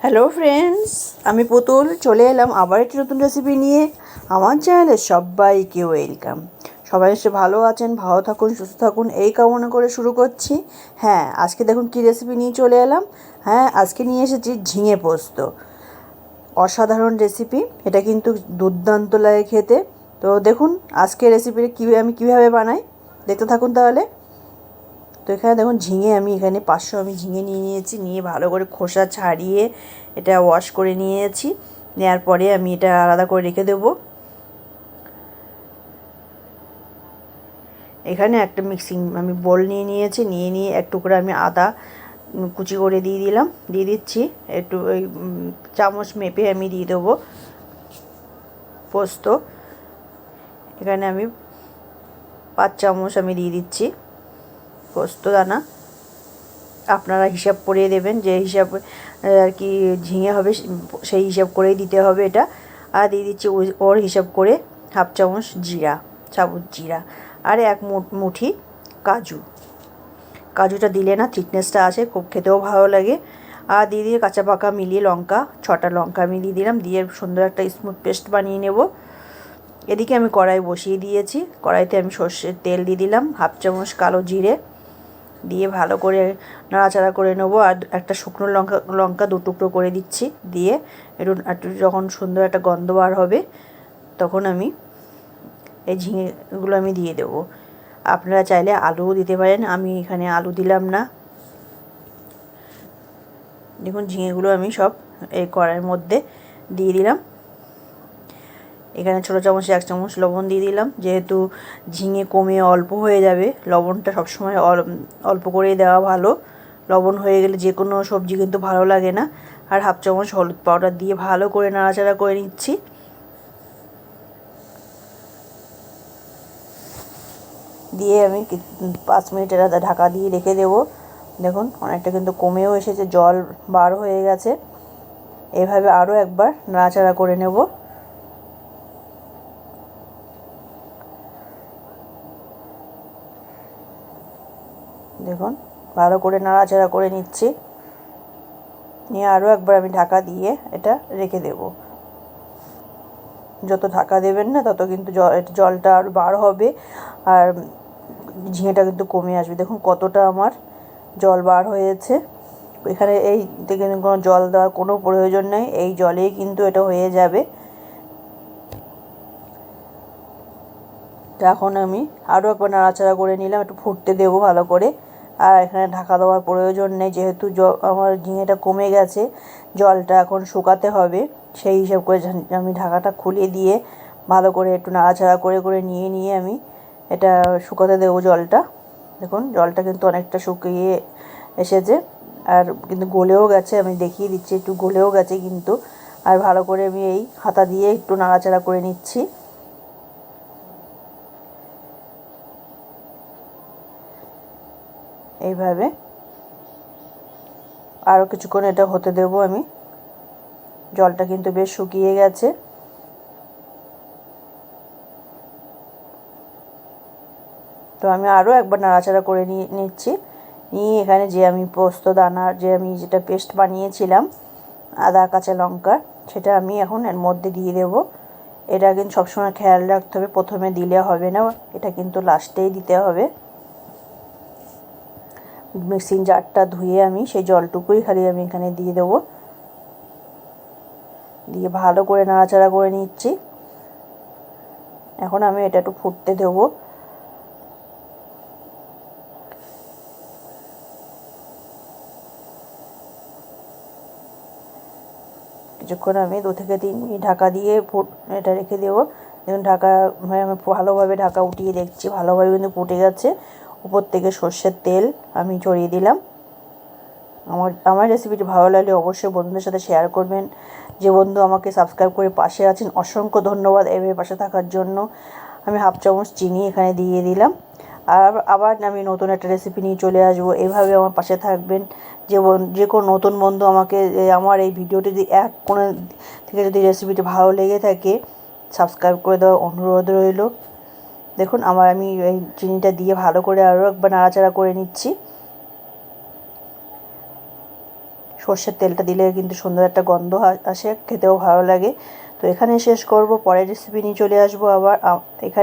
Hello friends আমি পুতুল, চলে এলাম আবার একটি নতুন রেসিপি নিয়ে। আমার চ্যানেলে সবাইকে ওয়েলকাম সবাই এসে ভালো আছেন, ভালো থাকুন, সুস্থ থাকুন, এই কামনা করে শুরু করছি। হ্যাঁ আজকে দেখুন কী রেসিপি নিয়ে চলে এলাম। হ্যাঁ আজকে নিয়ে এসেছি ঝিঙে পোস্ত। অসাধারণ রেসিপি এটা কিন্তু দুর্দান্ত লাগে খেতে। তো দেখুন, আজকে রেসিপিটা কী আমি কীভাবে বানাই। দেখতে থাকুন তাহলে। তো এখানে দেখুন ঝিঙে আমি এখানে পাঁচশো আমি ঝিঙে নিয়ে নিয়েছি, নিয়ে ভালো করে খোসা ছাড়িয়ে এটা ওয়াশ করে নিয়েছি। নেওয়ার পরে আমি এটা আলাদা করে রেখে দেব। এখানে একটা মিক্সিং আমি বোল নিয়ে নিয়েছি, নিয়ে নিয়ে এক টুকরো আমি আদা কুচি করে দিয়ে দিলাম, দিয়ে দিচ্ছি। একটু ওই চামচ মেপে আমি দিয়ে দেবো পোস্ত। এখানে আমি পাঁচ চামচ আমি দিয়ে দিচ্ছি। পোস্ত দানা আপনারা হিসাব করে দেবেন যে হিসাব আর কি ঝিঙে হবে সেই হিসাব করেই দিতে হবে এটা। আর দিয়ে দিচ্ছি ওর হিসাব করে হাফ চামচ জিরা সাবুত জিরা। আর এক মুঠি কাজু। কাজুটা দিলে না থিকনেসটা আসে, খুব খেতেও ভালো লাগে। আর দিয়ে দিয়ে কাঁচা পাকা মিলিয়ে লঙ্কা, ছটা লঙ্কা আমি দিয়ে দিলাম, দিয়ে সুন্দর একটা স্মুথ পেস্ট বানিয়ে নেব। এদিকে আমি কড়াই বসিয়ে দিয়েছি। কড়াইতে আমি সর্ষের তেল দিয়ে দিলাম, হাফ চামচ কালো জিরে দিয়ে ভালো করে নাড়াচাড়া করে নেব আর একটা শুকনো লঙ্কা লঙ্কা দু টুকরো করে দিচ্ছি। দিয়ে একটু একটু যখন সুন্দর একটা গন্ধ বার হবে, তখন আমি এই ঝিঙেগুলো আমি দিয়ে দেবো। আপনারা চাইলে আলুও দিতে পারেন, আমি এখানে আলু দিলাম না। দেখুন, ঝিঙেগুলো আমি সব এই কড়াইয়ের মধ্যে দিয়ে দিলাম। এখানে ছোটো চামচে, এক চামচ লবণ দিয়ে দিলাম। যেহেতু ঝিঙে কমে অল্প হয়ে যাবে, লবণটা সবসময় অল্প করেই দেওয়া ভালো। লবণ হয়ে গেলে যে কোনো সবজি কিন্তু ভালো লাগে না। আর হাফ চামচ হলুদ পাউডার দিয়ে ভালো করে নাড়াচাড়া করে নিচ্ছি। দিয়ে আমি পাঁচ মিনিট এটা ঢাকা দিয়ে রেখে দেবো। দেখুন, অনেকটা কিন্তু কমেও এসেছে, জল বার হয়ে গেছে। এভাবে আরও একবার নাড়াচাড়া করে নেব। দেখুন, ভালো করে নাড়াচাড়া করে নিচ্ছি। নিয়ে আরও একবার আমি ঢাকা দিয়ে এটা রেখে দেব। যত ঢাকা দেবেন না, তত কিন্তু জলটা আর বার হবে। আর ঝিঙেটা কিন্তু কমে আসবে। দেখুন কতটা আমার জল বার হয়েছে। এখানে এই থেকে কোনো জল দেওয়ার কোনো প্রয়োজন নেই। এই জলেই কিন্তু এটা হয়ে যাবে। এখন আমি আরও একবার নাড়াচাড়া করে নিলাম। একটু ফুটতে দেবো ভালো করে। আর এখানে ঢাকা দেওয়ার প্রয়োজন নেই, যেহেতু আমার ঝিঙেটা কমে গেছে, জলটা এখন শুকাতে হবে, সেই হিসাব করে আমি ঢাকাটা খুলে দিয়ে ভালো করে একটু নাড়াচাড়া করে করে নিয়ে নিয়ে আমি এটা শুকাতে দেবো জলটা। দেখুন, জলটা কিন্তু অনেকটা শুকিয়ে এসেছে, আর কিন্তু গলেও গেছে, আমি দেখিয়ে দিচ্ছি, একটু গলেও গেছে কিন্তু, আর ভালো করে আমি এই হাতা দিয়ে একটু নাড়াচাড়া করে নিচ্ছি। এইভাবে। আরও কিছুক্ষণ এটা হতে দেবো আমি। জলটা কিন্তু বেশ শুকিয়ে গেছে। তো আমি আরও একবার নাড়াচাড়া করে নিয়ে নিচ্ছি। নিয়ে এখানে যে আমি পোস্ত দানার যে আমি যেটা পেস্ট বানিয়েছিলাম, আদা, কাঁচা লঙ্কা, সেটা আমি এখন এর মধ্যে দিয়ে দেব। এটা কিন্তু সবসময় খেয়াল রাখতে হবে, প্রথমে দিলে হবে না, এটা কিন্তু লাস্টেই দিতে হবে। মিক্সিং জারটা ধুয়ে আমি সেই জলটুকুই খালি আমি এখানে দিয়ে দেবো। দিয়ে ভালো করে নাড়াচাড়া করে নিচ্ছি। এখন আমি এটা একটু ফুটতে দেবো। কিছুক্ষণ আমি দু থেকে তিন মিনিট ঢাকা দিয়ে এটা রেখে দেবো। দেখুন ঢাকা আমি ভালোভাবে ঢাকা উঠিয়ে দেখছি, ভালোভাবে কিন্তু ফুটে গেছে উপর থেকে সর্ষের তেল আমি ছড়িয়ে দিলাম। আমার আমার রেসিপিটি ভালো লাগলে অবশ্যই বন্ধুদের সাথে শেয়ার করবেন। যে বন্ধু আমাকে সাবস্ক্রাইব করে পাশে আছেন, অসংখ্য ধন্যবাদ এভাবে পাশে থাকার জন্য। আমি হাফ চামচ চিনি এখানে দিয়ে দিলাম। আর আবার আমি নতুন একটা রেসিপি নিয়ে চলে আসব। এভাবে আমার পাশে থাকবেন। যে যে কোনো নতুন বন্ধু আমাকে আমার এই ভিডিওটি এক কোনো থেকে যদি রেসিপিটি ভালো লেগে থাকে সাবস্ক্রাইব করে দেওয়ার অনুরোধ রইল। দেখুন, আমার আমি এই চিনিটা দিয়ে ভালো করে আরও একবার নাড়াচাড়া করে নিচ্ছি। সর্ষের তেলটা দিলে কিন্তু সুন্দর একটা গন্ধ আসে, খেতেও ভালো লাগে। তো এখানে শেষ করব, পরের রেসিপি নিয়ে চলে আসব আবার এখানে